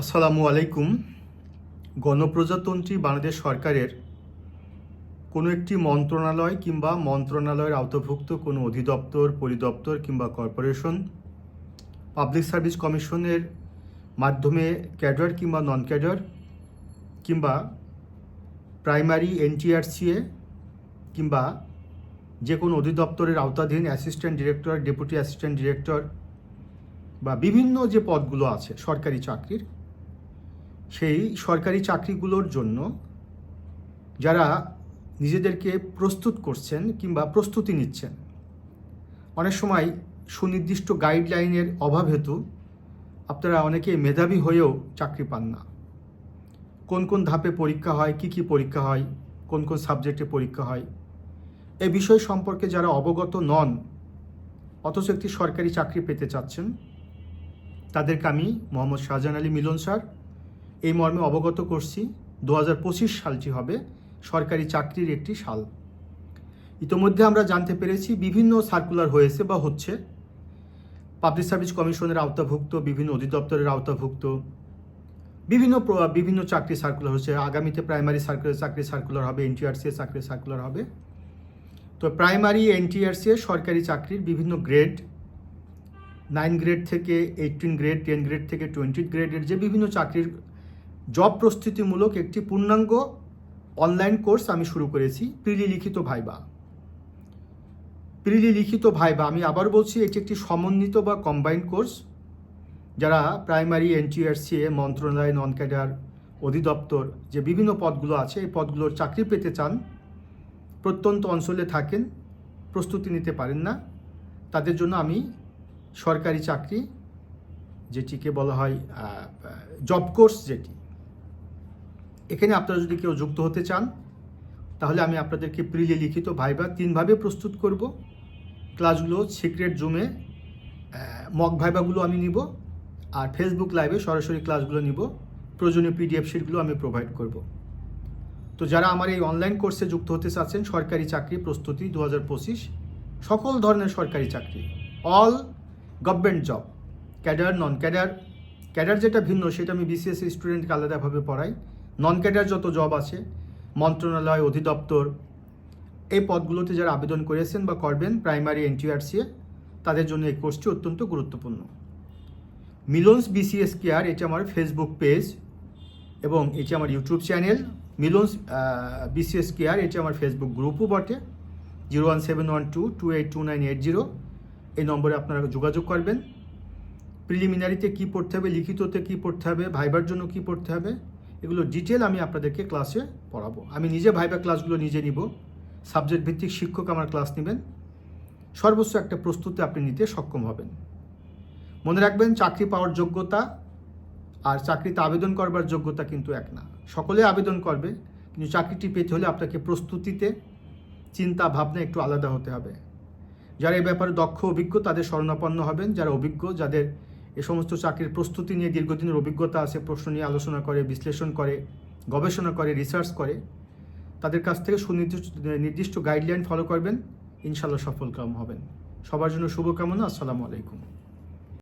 আসসালামু আলাইকুম। গণপ্রজাতন্ত্রী বাংলাদেশ সরকারের কোনো একটি মন্ত্রণালয় কিংবা মন্ত্রণালয়ের আওতাভুক্ত কোনো অধিদপ্তর, পরিদপ্তর কিংবা কর্পোরেশন, পাবলিক সার্ভিস কমিশনের মাধ্যমে ক্যাডার কিংবা নন ক্যাডার কিংবা প্রাইমারি এনটিআরসিএ কিংবা যে কোনো অধিদপ্তরের আওতাধীন assistant director, deputy assistant director বা বিভিন্ন যে পদগুলো আছে, সরকারি চাকরির সেই সরকারি চাকরিগুলোর জন্য যারা নিজেদেরকে প্রস্তুত করছেন কিংবা প্রস্তুতি নিচ্ছেন। অনেক সময় সুনির্দিষ্ট গাইডলাইনের অভাব হেতু আপনারা অনেকে মেধাবী হয়েও চাকরি পান না। কোন কোন ধাপে পরীক্ষা হয়, কি কি পরীক্ষা হয়, কোন কোন সাবজেক্টে পরীক্ষা হয়, এ বিষয় সম্পর্কে যারা অবগত নন, অথচ একটি সরকারি চাকরি পেতে চাচ্ছেন, তাদেরকে আমি মোহাম্মদ শাহজাহান আলী মিলন স্যার এই মর্মে অবগত করছি দু হাজার পঁচিশ সালটি হবে সরকারি চাকরির একটি সাল। ইতোমধ্যে আমরা জানতে পেরেছি বিভিন্ন সার্কুলার হয়েছে বা হচ্ছে। পাবলিক সার্ভিস কমিশনের আওতাভুক্ত, বিভিন্ন অধিদপ্তরের আওতাভুক্ত, বিভিন্ন বিভিন্ন চাকরি সার্কুলার হচ্ছে। আগামীতে প্রাইমারি সার্কুলার, চাকরি সার্কুলার হবে, এনটিআরসি চাকরি সার্কুলার হবে। তো প্রাইমারি, এনটিআরসি সরকারি চাকরির বিভিন্ন গ্রেড, নাইন গ্রেড থেকে এইটিন গ্রেড, টেন গ্রেড থেকে টোয়েন্টি গ্রেডের যে বিভিন্ন চাকরির জব প্রস্তুতিমূলক একটি পূর্ণাঙ্গ অনলাইন কোর্স আমি শুরু করেছি প্রিলি লিখিত ভাইবা। প্রিলি লিখিত ভাইবা, আমি আবার বলছি, এটি একটি সমন্বিত বা কম্বাইন্ড কোর্স। যারা প্রাইমারি এনটিআরসিএ মন্ত্রণালয় নন ক্যাডার অধিদপ্তর, যে বিভিন্ন পদগুলো আছে, এই পদগুলোর চাকরি পেতে চান, প্রত্যন্ত অঞ্চলে থাকেন, প্রস্তুতি নিতে পারেন না, তাদের জন্য আমি সরকারি চাকরি, যেটিকে বলা হয় জব কোর্স যেটি। এখানে আপনারা যদি কেউ যুক্ত হতে চান, তাহলে আমি আপনাদেরকে প্রিলি লিখিত ভাইবা তিনভাবে প্রস্তুত করব। ক্লাসগুলো সিক্রেট জুমে মক ভাইবাগুলো আমি নিব, আর ফেসবুক লাইভে সরাসরি ক্লাসগুলো নিব। প্রয়োজনীয় পিডিএফ শিটগুলো আমি প্রোভাইড করব। তো যারা আমার এই অনলাইন কোর্সে যুক্ত হতে চাচ্ছেন, সরকারি চাকরি প্রস্তুতি দু হাজার পঁচিশ, সকল ধরনের সরকারি চাকরি all government job cadre non cadre cadre যেটা ভিন্ন, সেটা আমি বিসিএস স্টুডেন্টকে আলাদাভাবে পড়াই। নন ক্যাডার যত জব আছে, মন্ত্রণালয়, অধিদপ্তর, এই পদগুলোতে যারা আবেদন করেছেন বা করবেন প্রাইমারি এনটিআরসিএ তাদের জন্য এই কোর্সটি অত্যন্ত গুরুত্বপূর্ণ। মিলনস বিসিএস কেয়ার এটি আমার ফেসবুক পেজ এবং এটি আমার ইউটিউব চ্যানেল মিলনস বিসিএস কেয়ার এটি আমার ফেসবুক গ্রুপও বটে। Zero one seven one two two eight two nine eight zero এই নম্বরে আপনারা যোগাযোগ করবেন। প্রিলিমিনারিতে কী পড়তে হবে, লিখিততে কী পড়তে হবে, ভাইবার জন্য কী পড়তে হবে এগুলো ডিটেল আমি আপনাদেরকে ক্লাসে পড়াবো। আমি নিজে ভাইবা ক্লাসগুলো নিজে নিব। সাবজেক্ট ভিত্তিক শিক্ষক আমার ক্লাস নেবেন। সর্বোচ্চ একটা প্রস্তুতি আপনি নিতে সক্ষম হবেন। মনে রাখবেন, চাকরি পাওয়ার যোগ্যতা আর চাকরিতে আবেদন করবার যোগ্যতা কিন্তু এক না। সকলে আবেদন করবে, কিন্তু চাকরিটি পেতে হলে আপনাকে প্রস্তুতিতে চিন্তা, ভাবনা একটু আলাদা হতে হবে। যারা এই ব্যাপারে দক্ষ, অভিজ্ঞ, তাদের শরণাপন্ন হবেন। যারা অভিজ্ঞ, যাদের এ সমস্ত চাকরির প্রস্তুতি নিয়ে দীর্ঘদিনের অভিজ্ঞতা আছে, প্রশ্ন নিয়ে আলোচনা করে, বিশ্লেষণ করে, গবেষণা করে রিসার্চ করে। তাদের কাছ থেকে সুনির্দিষ্ট, নির্দিষ্ট গাইডলাইন ফলো করবেন। ইনশাল্লাহ সফল কাম হবেন। সবার জন্য শুভকামনা। আসসালামু আলাইকুম।